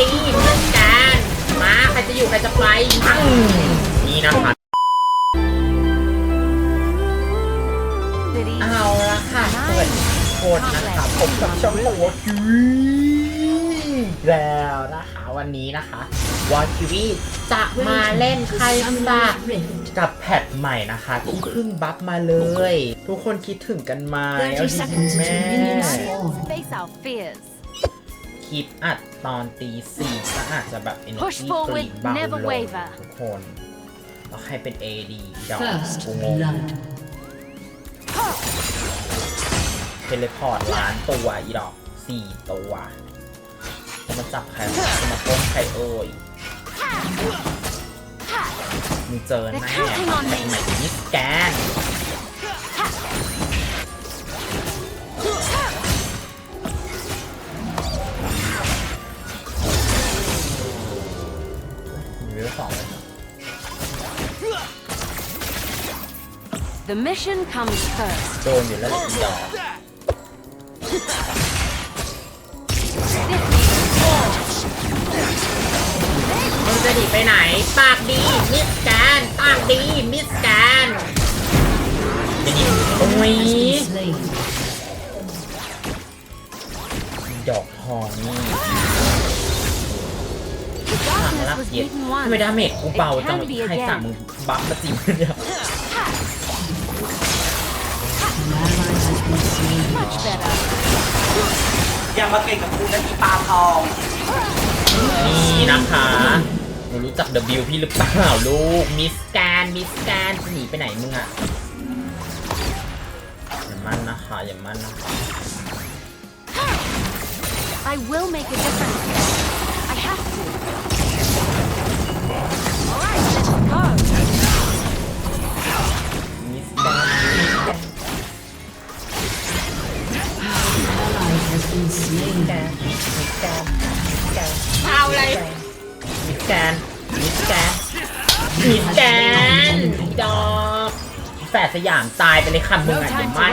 ดีเพื่อนกันมาใครจะอยู่ใครจะไปมั่งนี่นะคะ City. เอาละค่ะสวัสดีทุกคนนะคะผมกับช่องวอคิวีแล้วนะคะวันนี้นะคะวอคิวีจะมาเล่นใครสักกับแพทใหม่นะคะที่เพิ่งบัฟมาเลย ทุกคนคิดถึงกันไหมเอาจริงๆแม่ Face our fears. คลิปอัดตอนตีสี่ก็อาจจะแบบ energy Push forward, กรีดเบา never ลง waver ทุกคนแล้วใครเป็น AD เดอก First กูงง blood. เทเลพอร์ตล้านตัวอีดอกสี่ตัวจะมาจับใครจะมาต้นใครเอ่ยมึงเจอแน่ They're counting on me แต่ไหนมิสแกน The mission comes first. โดนอยู่แล้วอีดอก มึงจะหนีไปไหน ปากดี มิสแกนปากดี มิสแกนจะหนีโอ้ย Slain. ดอกทองนี่ทาง Darkness รับ was เย็ด beaten ทำไม once. ดาเมจกูเบา It จัง can be ใครสั่ง again. มึงบัฟมาจริงเนี่ย Much better. อย่ามาเก่งกับกูนะอีปลาทองนี่นะคะหนูรู้จัก W พี่หรือเปล่าลูก มิสแกนมิสแกนจะหนีไปไหนมึงอะอย่ามั่นนะคะอย่ามั่นนะคะ I will make a difference. I have to. All right, let's go. มิสแกนมิสแกน เอาอะไรมิสแกนมิสแกนมิสแกนดอกแฝดสยามตายไปเลยค่ะมึงอะเดี๋ยวมัน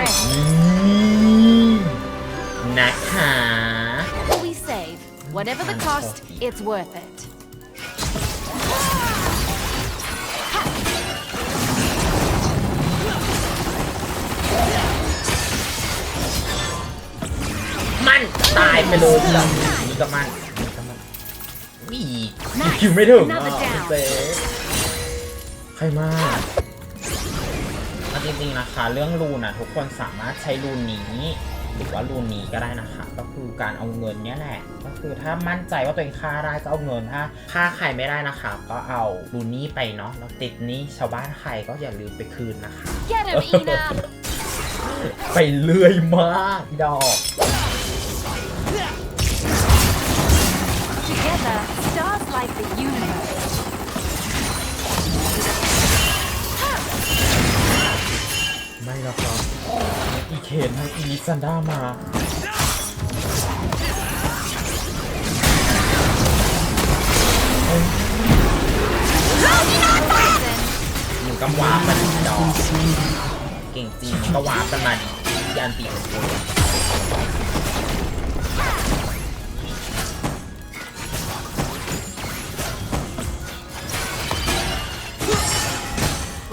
นะคะ We save. Whatever the cost, it's worth it. ายไปเลยจ้ะนี่ก็มันนี่ก็มันวีคิวไม่ถึงอะ Another down เจ๊ใครมาจริงๆนะคะ เรื่องรูนอะทุกคนสามารถใช้รูนนี้หรือว่ารูนนี้ก็ได้นะคะ ก็คือการเอาเงินเนี้ยแหละ ก็คือถ้ามั่นใจว่าตัวเองฆ่าได้ก็เอาเงินถ้าฆ่าใครไม่ได้นะคะ ก็เอารูนนี้ไปเนาะแล้วติดนี้ชาวบ้านใครก็อย่าลืมไปคืนนะคะ ไปเลื่อยมากดอก Together, stars light the universe. ไม่หรอกครับอีเคนทั้งอีลิซันด้ามามึงก็วาร์ปมันดอก Slain. เก่งจริงมึงก็วาร์ปกันมาดิยานตีของกู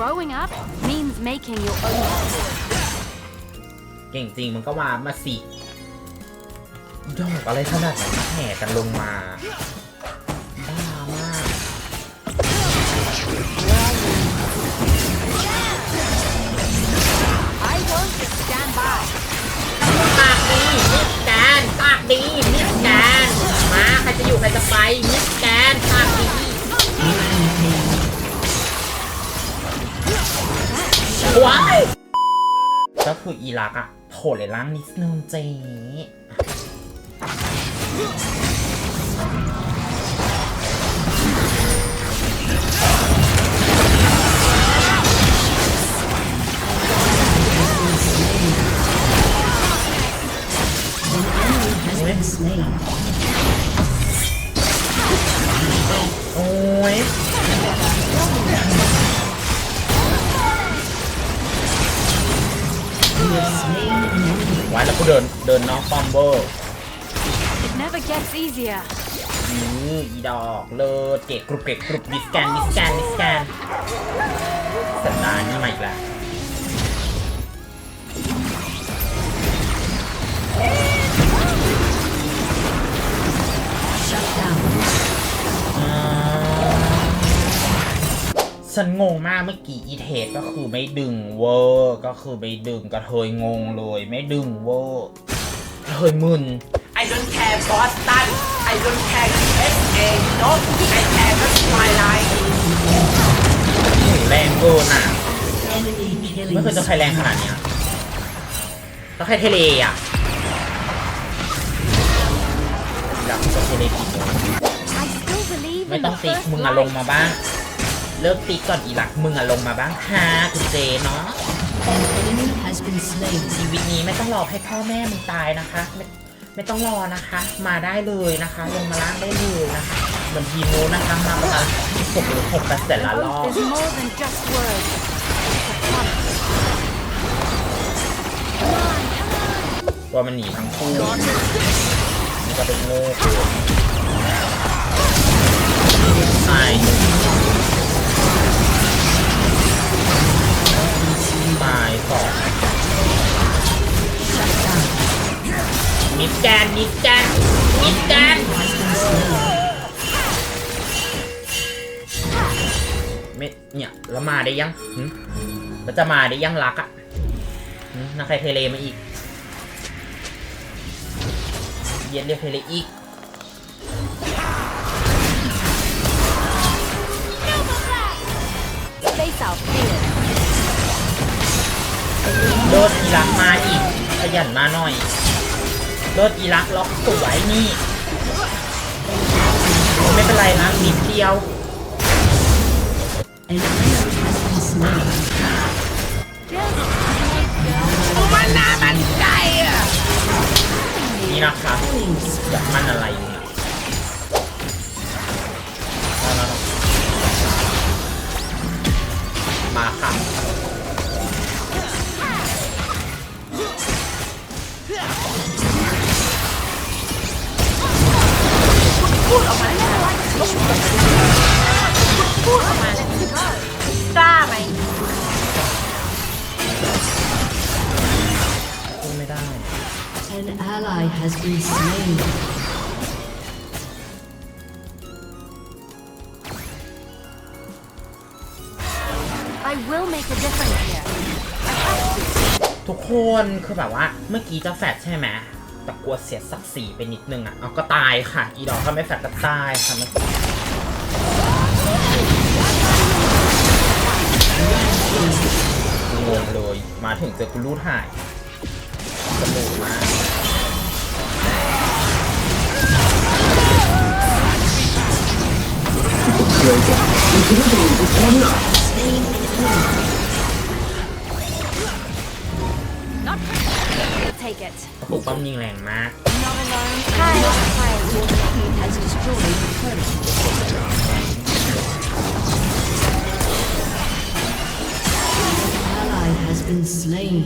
Growing up means making your own choices. เก่งจริงมึงก็วาร์ปมาสิดอกอะไรขนาดนั้นแห่กันลงมาบ้ามาก I won't just stand by. ปากดีมิสแกนปากดีมิสแกนมาใครจะอยู่ใครจะไปมิสแกนปากดี ว้ายก็คืออีรักอะโผล่เลยล่างนิดนึงเจ๊โอ้ย ไว้แล้วกูเดินเดินนอกป้อมเบอร์ It never gets easier. อืออีดอกเลิศเกะกรุบเกะกรุบดิสแกนดิสแกนดิสแกนสันดานนี่มาอีกแล้ว ฉันงงมากเมื่อกี้อีเทสก็คือไม่ดึงเวอร์ก็คือไม่ดึงกระเทยงงเลยไม่ดึงเวอร์กระเทยมึนไอ don't care Boston I don't care USA no I care just my life หนูแรงเกินอะ Enemy killing. ไม่เคยเจอใครแรงขนาดเนี้ยแล้วใครเทเลอะดับกับเทเลกี่โมง I still believe ไม่ in ต้อ the งติ๊ก first มึงอะลง light. มาบ้าง เลิกติ๊กก่อนอีหลักมึงอะลงมาบ้างค่ะคุณเจเนาะ An enemy has been slain. ชีวิตนี้ไม่ต้องรอให้พ่อแม่มึงตายนะคะ ไม่ไม่ต้องรอนะคะ มาได้เลยนะคะ ลงมาล่างได้เลยนะคะเหมือนทีมนู้นนะคะมาประมาณหกหรือหกเปอร์เซ็นต์ละรอบ Oath is more than just words. It's a promise. ว่ามันหนีทั้งคู่มันก็เป็นโง่ตาย ตายสอง Shut down. มิสแกนมิสแกนมิสแกนไม่เนี่ยแล้วมาได้ยังแล้วจะมาได้ยังรักอะนักใครเทเลมาอีก เย็นเรียกเทเลอีก โดดอีรักมาอีก ขยันมาหน่อย โดดอีรักล็อกสวยนี่ ไม่เป็นไรนะนิดเดียว An enemy has been slain. Just นี่นะคะ Killing อยากมันอะไร กล้าไหมพูดไม่ได้ An ally has been slain. I will make a difference here. I have to. ทุกคนคือแบบว่าเมื่อกี้จะแฟดใช่ไหม แต่กลัวเสียศักดิ์ศรีไปนิดนึงอะเอาก็ตายค่ะ อีดอกถ้าไม่แฟดก็ตายค่ะมันงงเลยมาถึงเจอกูรูดหายสมูกมาก Take it. ถูกป้อมยิงแรงมาก Not alone. Hi. Hi. Has destroyed the turret. An ally has been slain.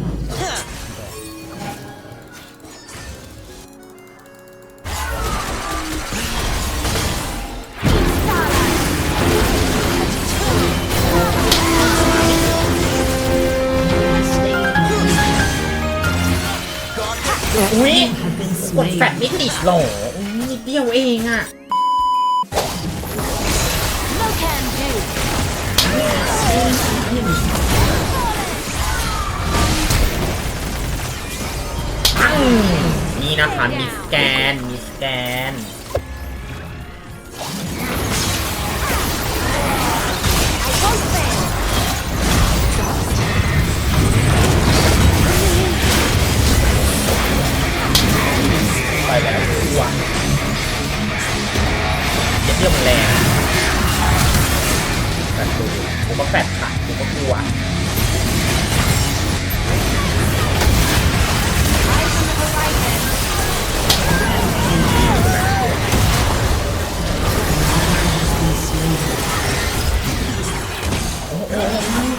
กดแฟดไม่ติดหรอนิดเดียวเองอะนี่นะคะมีสแกน มีสแกน หวะ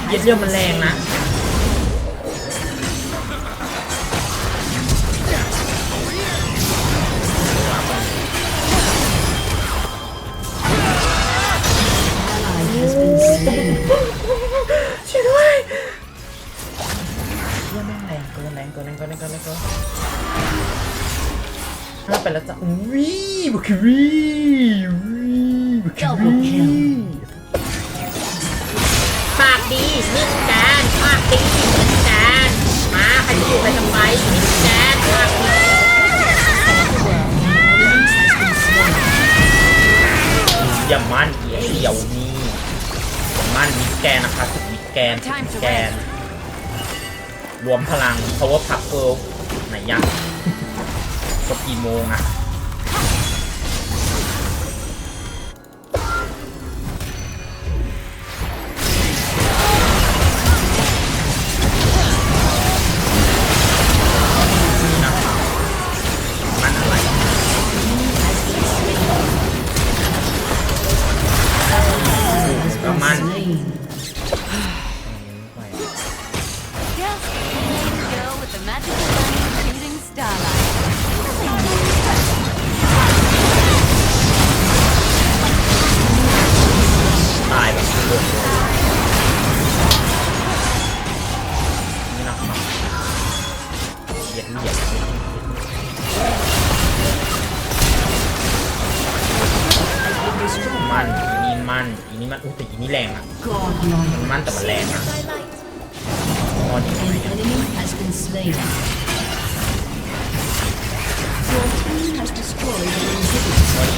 เย็ดเรื่องมันแรงนะ รงเกินแรงเกินแรงเกินแรงเกินแรงเกินถ้าไปแล้วจะอุ้ยบุควีวิบุควีปากดีมิสแกนปากดีมิสแกนมาใครจะอยู่ใครจะไปมิสแกนปากดีอย่ามั่นเอียเดียวนี่อย่ามั่นมิสแกนนะคะสุดมิสแกนมิสแกน รวมพลัง power p u b girl ไหนยังก็กี่โมงอะ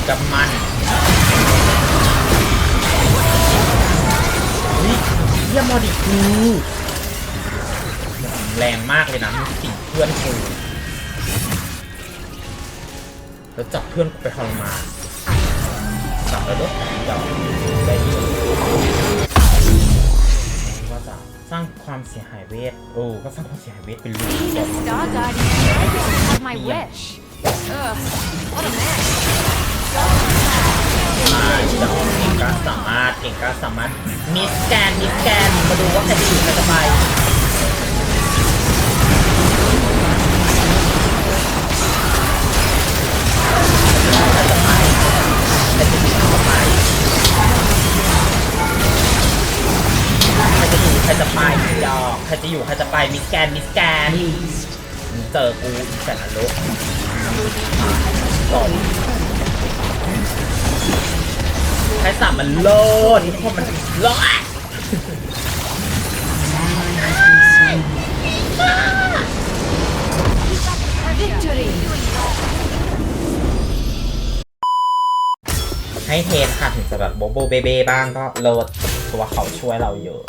กับมันนี่เยี่ยมอดีกูแรงมากเลยนะมีสิ่งเพื่อนกูแล้วจับเพื่อนกูไปทรมานจับแล้วด้อจับได้ดีว่าจะสร้างความเสียหายเวทโอ้ก็สร้างความเสียหายเวทเป็นลูก Being a star guardian, I didn't have my wish. Ugh, what a mess. มาจับเก่งก็สามารถเก่งก็สามารถมิสแกนมิสแกนมาดูว่าใครจะอยู่ใครจะไปใครจะอยู่ใครจะไปดอกใครจะอยู่ใครจะไปมิสแกนมิสแกน Aced. มึงเจอกูอีกแต่นรกตบ ใครสับมันโลดทุกคนมันโลดให้เทสค่ะถึงจะแบบโบโบเบเบ้บ้างก็โลดตัวเขาช่วยเราเยอะ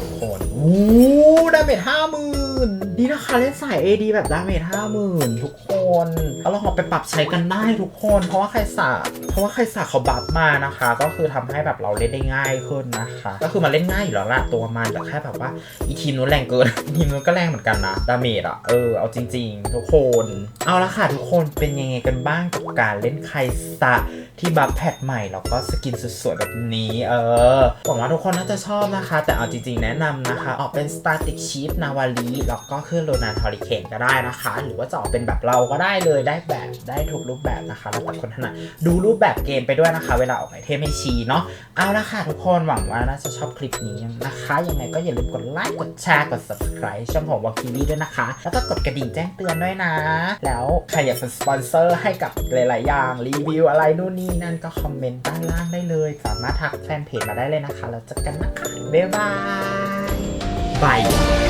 ทุกคนวู้ดาเมจห้าหมื่น นี่นะคะเล่นสาย AD แบบดาเมจห้าหมื่นทุกคนแล้วเราเอาไปปรับใช้กันได้ทุกคน เพราะว่าใครสาเพราะว่าใครสาเขาบัฟมานะคะ ก็คือทำให้แบบเราเล่นได้ง่ายขึ้นนะคะ ก็คือมันเล่นง่ายอยู่แล้วละตัวมันแต่แค่แบบว่าอีทีมนู้นแรงเกินทีมนู้นก็แรงเหมือนกันนะดาเมจอะเออเอาจริง ๆ ทุกคน เอาละค่ะทุกคนเป็นยังไงกันบ้างกับการเล่นไครสตาที่บัฟแพทใหม่แล้วก็สกินสวยๆแบบนี้ เออหวังว่าทุกคนน่าจะชอบนะคะ แต่เอาจริงๆแนะนำนะคะ ออกเป็น Static Chief นาวาลีแล้วก็ครื่อโรนันทอริเคนก็ได้นะคะ หรือว่าจะออกเป็นแบบเราก็ได้เลยได้แบบได้ทุกรูปแบบนะคะแล้วแต่คนถนัดดูรูปแบบเกมไปด้วยนะคะ เวลาออกไอเทมให้ชีเนาะเอาละค่ะทุกคนหวังว่าน่าจะชอบคลิปนี้นะคะ ยังไงก็อย่าลืมกดไลค์กดแชร์กด subscribe ช่องของวาคิวีด้วยนะคะ แล้วก็กดกระดิ่งแจ้งเตือนด้วยนะ แล้วใครอยากเป็นสปอนเซอร์ให้กับหลาย ๆ อย่างรีวิวอะไรนู่นนี่นั่นก็คอมเมนต์ด้านล่างได้เลย สามารถทักแฟนเพจมาได้เลยนะคะแล้วเจอกันนะคะบ๊ายบายบาย